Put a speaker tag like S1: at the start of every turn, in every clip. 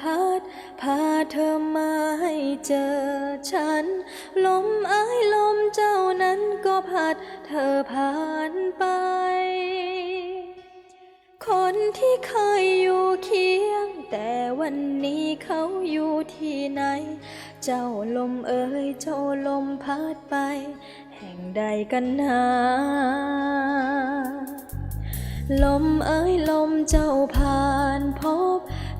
S1: พัดพาเธอมาให้เจอฉัน ลมเอ้ยลมเจ้านั้นก็พัดเธอผ่านไป คนที่เคยอยู่เคียง แต่วันนี้เขาอยู่ที่ไหน เจ้าลมเอ้ยเจ้าลมพัดไป แห่งใดกันหาลมเอ้ยลมเจ้าผ่านพบ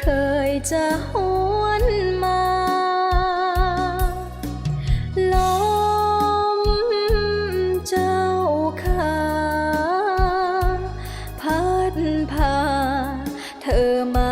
S1: เคยจะหวนมา ลมเจ้าขาพัดพาเธอมา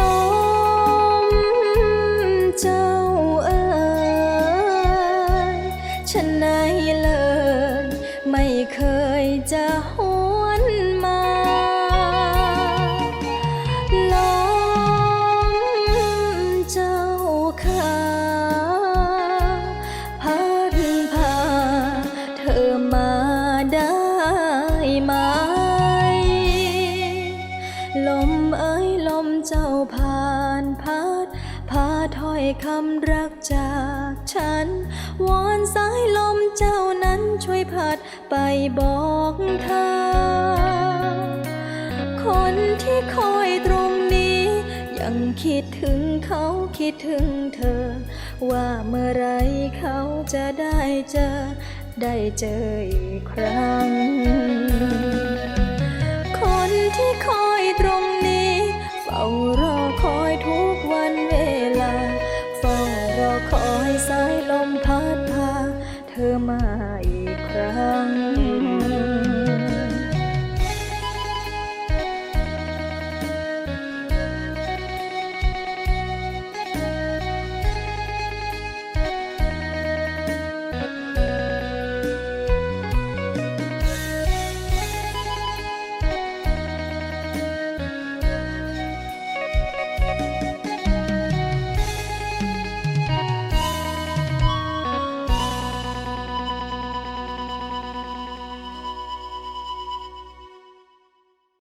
S1: ลมเจ้าเอ๋ยฉันไหนเลย ไม่เคยจะห พาถ้อยคำรักจากฉัน วอนสายลมเจ้านั้นช่วยพัดไปบอกทางคนที่คอยตรงนี้ ยังคิดถึงเขาคิดถึงเธอ ว่าเมื่อไรเขาจะได้เจอ ได้เจออีกครั้ง คนที่คอย